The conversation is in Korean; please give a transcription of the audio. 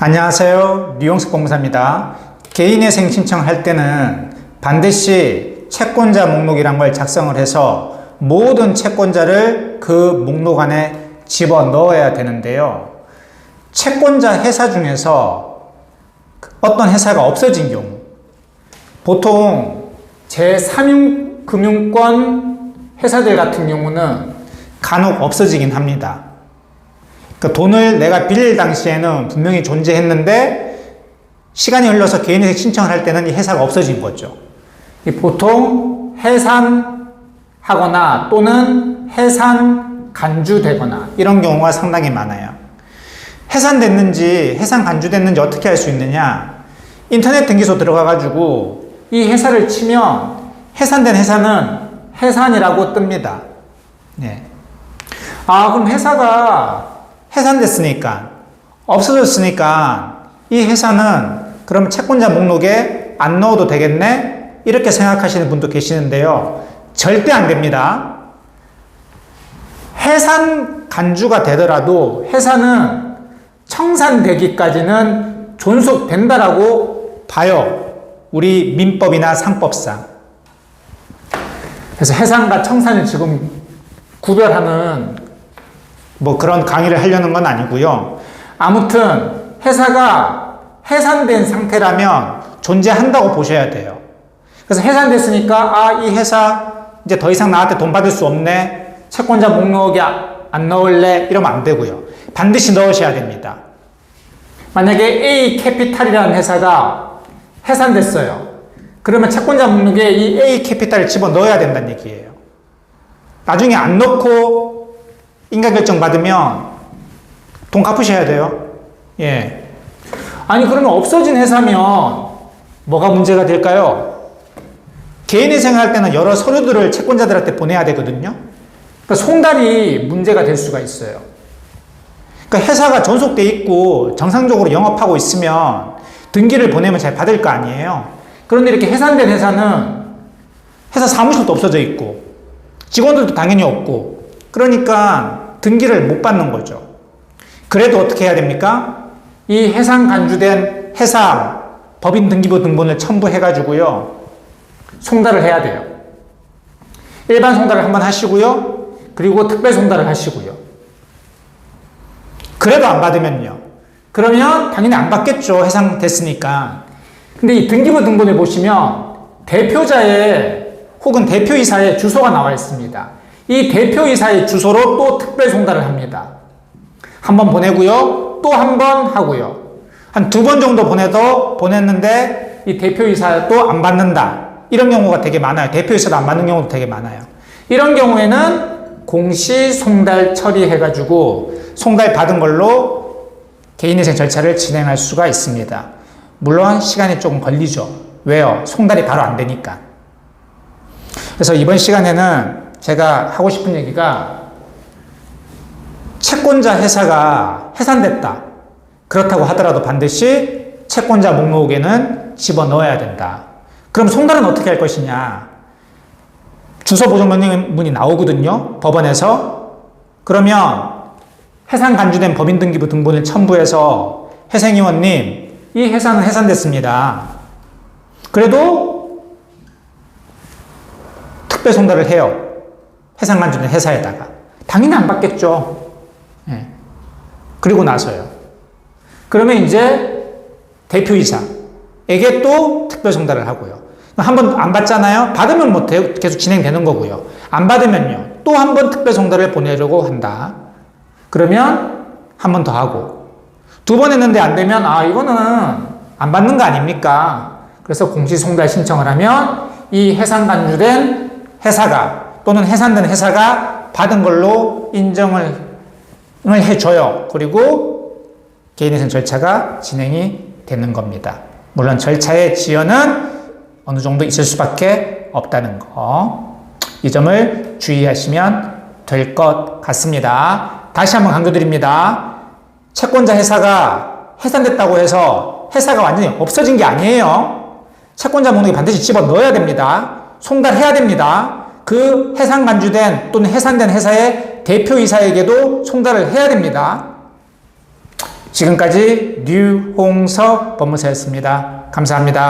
안녕하세요. 류용석 공사입니다. 개인회생 신청할 때는 반드시 채권자 목록이란 걸 작성을 해서 모든 채권자를 그 목록 안에 집어 넣어야 되는데요. 채권자 회사 중에서 어떤 회사가 없어진 경우, 보통 제3금융권 회사들 같은 경우는 간혹 없어지긴 합니다. 그 돈을 내가 빌릴 당시에는 분명히 존재했는데 시간이 흘러서 개인회생 신청을 할 때는 이 회사가 없어진 거죠. 이 보통 해산하거나 또는 해산 간주되거나 이런 경우가 상당히 많아요. 해산됐는지 해산 간주됐는지 어떻게 알 수 있느냐? 인터넷 등기소 들어가 가지고 이 회사를 치면 해산된 회사는 해산이라고 뜹니다. 네. 아, 그럼 회사가 해산됐으니까, 없어졌으니까, 이 회사는 그럼 채권자 목록에 안 넣어도 되겠네? 이렇게 생각하시는 분도 계시는데요. 절대 안 됩니다. 해산 간주가 되더라도 회사는 청산되기까지는 존속된다라고 봐요. 우리 민법이나 상법상. 그래서 해산과 청산을 지금 구별하는 뭐 그런 강의를 하려는 건 아니고요. 아무튼 회사가 해산된 상태라면 존재한다고 보셔야 돼요. 그래서 해산됐으니까 아, 이 회사 이제 더 이상 나한테 돈 받을 수 없네. 채권자 목록에 안 넣을래. 이러면 안 되고요. 반드시 넣으셔야 됩니다. 만약에 A 캐피탈이라는 회사가 해산됐어요. 그러면 채권자 목록에 이 A 캐피탈을 집어 넣어야 된다는 얘기예요. 나중에 안 넣고 인가 결정 받으면 돈 갚으셔야 돼요. 예. 아니, 그러면 없어진 회사면 뭐가 문제가 될까요? 개인회생을 할 때는 여러 서류들을 채권자들한테 보내야 되거든요. 그러니까 송달이 문제가 될 수가 있어요. 그러니까 회사가 전속돼 있고 정상적으로 영업하고 있으면 등기를 보내면 잘 받을 거 아니에요. 그런데 이렇게 해산된 회사는 회사 사무실도 없어져 있고 직원들도 당연히 없고 그러니까 등기를 못 받는 거죠. 그래도 어떻게 해야 됩니까? 이 해상 간주된 회사 법인 등기부 등본을 첨부해가지고요. 송달을 해야 돼요. 일반 송달을 한번 하시고요. 그리고 특별 송달을 하시고요. 그래도 안 받으면요. 그러면 당연히 안 받겠죠. 해상됐으니까. 근데 이 등기부 등본에 보시면 대표자의 혹은 대표이사의 주소가 나와 있습니다. 이 대표이사의 주소로 또 특별 송달을 합니다. 한 번 보내고요. 또 한 번 하고요. 한 두 번 정도 보내도 보냈는데 이 대표이사도 안 받는다. 이런 경우가 되게 많아요. 대표이사도 안 받는 경우도 되게 많아요. 이런 경우에는 공시 송달 처리해가지고 송달 받은 걸로 개인회생 절차를 진행할 수가 있습니다. 물론 시간이 조금 걸리죠. 왜요? 송달이 바로 안 되니까. 그래서 이번 시간에는 제가 하고 싶은 얘기가 채권자 회사가 해산됐다. 그렇다고 하더라도 반드시 채권자 목록에는 집어 넣어야 된다. 그럼 송달은 어떻게 할 것이냐? 주소 보존문이 나오거든요. 법원에서. 그러면 해상 간주된 법인 등기부 등본을 첨부해서 회생위원님, 이 회사는 해산됐습니다. 그래도 특별 송달을 해요. 해상 간주된 회사에다가. 당연히 안 받겠죠. 예. 그리고 나서요. 그러면 이제 대표이사에게 또 특별 송달을 하고요. 한 번 안 받잖아요? 받으면 뭐 계속 진행되는 거고요. 안 받으면요. 또 한 번 특별 송달을 보내려고 한다. 그러면 한 번 더 하고. 두 번 했는데 안 되면, 아, 이거는 안 받는 거 아닙니까? 그래서 공시송달 신청을 하면 이 해상 간주된 회사가 또는 해산된 회사가 받은 걸로 인정을 해줘요. 그리고 개인회생 절차가 진행이 되는 겁니다. 물론 절차의 지연은 어느 정도 있을 수밖에 없다는 거. 이 점을 주의하시면 될 것 같습니다. 다시 한번 강조드립니다. 채권자 회사가 해산됐다고 해서 회사가 완전히 없어진 게 아니에요. 채권자 목록에 반드시 집어 넣어야 됩니다. 송달해야 됩니다. 그 해상 간주된 또는 해산된 회사의 대표이사에게도 송달을 해야 됩니다. 지금까지 류홍석 법무사였습니다. 감사합니다.